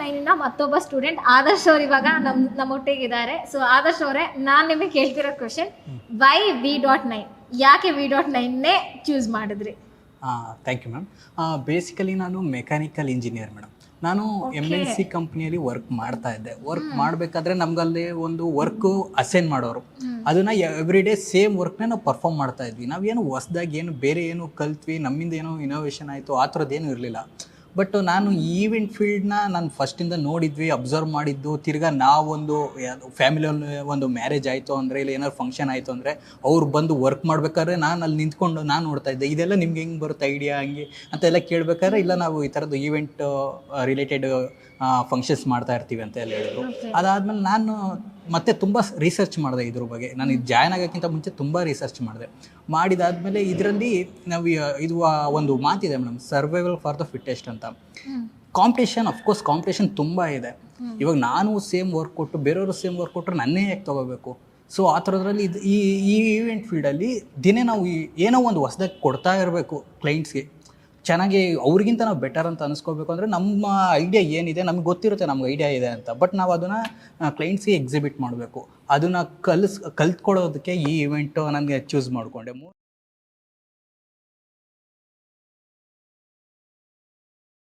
ನೈನಿಂದ ಮತ್ತೊಬ್ಬ ಸ್ಟೂಡೆಂಟ್ ಆದರ್ಶ್ ಅವ್ರು ಇವಾಗ ನಮ್ ನಮ್ಮೊಟ್ಟಿಗಿದ್ದಾರೆ ಸೊ ಆದರ್ಶ್ ಅವರೇ ನಾನು ನಿಮಗೆ ಕೇಳ್ತಿರೋ question why V dot nine ಯಾಕೆ ವಿ ಡಾಟ್ ನೈನ್ನೇ ಚೂಸ್ ಮಾಡಿದ್ರಿ? ಥ್ಯಾಂಕ್ ಯು ಮ್ಯಾಮ್ ಬೇಸಿಕಲಿ ನಾನು ಮೆಕ್ಯಾನಿಕಲ್ ಇಂಜಿನಿಯರ್ ಮೇಡಮ್ ನಾನು ಎಂ ಎನ್ ಸಿ ಕಂಪ್ನಿಯಲ್ಲಿ ವರ್ಕ್ ಮಾಡ್ತಾ ಇದ್ದೆ. ವರ್ಕ್ ಮಾಡಬೇಕಾದ್ರೆ ನಮ್ಗಲ್ಲಿ ಒಂದು ವರ್ಕು ಅಸೈನ್ ಮಾಡೋರು. ಅದನ್ನ ಎವ್ರಿ ಡೇ ಸೇಮ್ ವರ್ಕ್ನ ನಾವು ಪರ್ಫಾರ್ಮ್ ಮಾಡ್ತಾ ಇದ್ವಿ. ನಾವೇನು ಹೊಸದಾಗಿ ಏನು ಬೇರೆ ಏನು ಕಲ್ತ್ವಿ ನಮ್ಮಿಂದ ಏನೋ ಇನೋವೇಷನ್ ಆಯಿತು ಆ ಥರದ್ದೇನು ಇರಲಿಲ್ಲ. ಬಟ್ ನಾನು ಈವೆಂಟ್ ಫೀಲ್ಡ್ನ ನಾನು ಫಸ್ಟಿಂದ ನೋಡಿದ್ವಿ ಅಬ್ಸರ್ವ್ ಮಾಡಿದ್ದು ತಿರ್ಗಾ ನಾವೊಂದು ಫ್ಯಾಮಿಲಿಯಲ್ಲಿ ಒಂದು ಮ್ಯಾರೇಜ್ ಆಯಿತು ಅಂದರೆ ಇಲ್ಲ ಏನಾದ್ರು ಫಂಕ್ಷನ್ ಆಯಿತು ಅಂದರೆ ಅವ್ರು ಬಂದು ವರ್ಕ್ ಮಾಡ್ಬೇಕಾದ್ರೆ ನಾನು ಅಲ್ಲಿ ನಿಂತ್ಕೊಂಡು ನಾನು ನೋಡ್ತಾ ಇದ್ದೆ. ಇದೆಲ್ಲ ನಿಮ್ಗೆ ಹೆಂಗೆ ಬರುತ್ತೆ ಐಡಿಯಾ ಹಂಗೆ ಅಂತ ಎಲ್ಲ ಕೇಳಬೇಕಾದ್ರೆ ಇಲ್ಲ ನಾವು ಈ ಥರದ್ದು ಈವೆಂಟ್ ರಿಲೇಟೆಡ್ ಫಂಕ್ಷನ್ಸ್ ಮಾಡ್ತಾ ಇರ್ತೀವಿ ಅಂತ ಎಲ್ಲ ಹೇಳಿದ್ರು. ಅದಾದ್ಮೇಲೆ ನಾನು ಮತ್ತೆ ತುಂಬ ರಿಸರ್ಚ್ ಮಾಡಿದೆ ಇದ್ರ ಬಗ್ಗೆ. ನಾನು ಇದು ಜಾಯ್ನ್ ಆಗೋಕ್ಕಿಂತ ಮುಂಚೆ ತುಂಬ ರಿಸರ್ಚ್ ಮಾಡಿದೆ. ಮಾಡಿದಾದ್ಮೇಲೆ ಇದರಲ್ಲಿ ನಾವು ಇದು ಒಂದು ಮಾತಿದೆ madam survival for the fittest ಅಂತ. ಕಾಂಪಿಟೇಷನ್ ಅಫ್ಕೋರ್ಸ್ ಕಾಂಪಿಟೇಷನ್ ತುಂಬ ಇದೆ. ಇವಾಗ ನಾನು ಸೇಮ್ ವರ್ಕ್ ಕೊಟ್ಟು ಬೇರೆಯವರು ಸೇಮ್ ವರ್ಕ್ ಕೊಟ್ಟರೆ ನನ್ನೇ ಯಾಕೆ ತೊಗೋಬೇಕು? ಸೊ ಆ ಥರದ್ರಲ್ಲಿ ಇದು ಈ ಈ ಈವೆಂಟ್ ಫೀಲ್ಡಲ್ಲಿ ದಿನೇ ನಾವು ಏನೋ ಒಂದು ಹೊಸದಾಗಿ ಕೊಡ್ತಾ ಇರಬೇಕು ಕ್ಲೈಂಟ್ಸ್ಗೆ ಚೆನ್ನಾಗಿ ಅವ್ರಿಗಿಂತ ನಾವು ಬೆಟರ್ ಅಂತ ಅನಿಸ್ಕೋಬೇಕು ಅಂದರೆ ನಮ್ಮ ಐಡಿಯಾ ಏನಿದೆ, ನಮ್ಗೆ ಗೊತ್ತಿರುತ್ತೆ ನಮ್ಗೆ ಐಡಿಯಾ ಇದೆ ಅಂತ. ಬಟ್ ನಾವು ಅದನ್ನು ಕ್ಲೈಂಟ್ಸ್ಗೆ ಎಕ್ಸಿಬಿಟ್ ಮಾಡಬೇಕು. ಅದನ್ನು ಕಲ್ಸ್ ಕಲ್ತ್ಕೊಳ್ಳೋದಕ್ಕೆ ಈ ಇವೆಂಟು ನನಗೆ ಚೂಸ್ ಮಾಡಿಕೊಂಡೆ.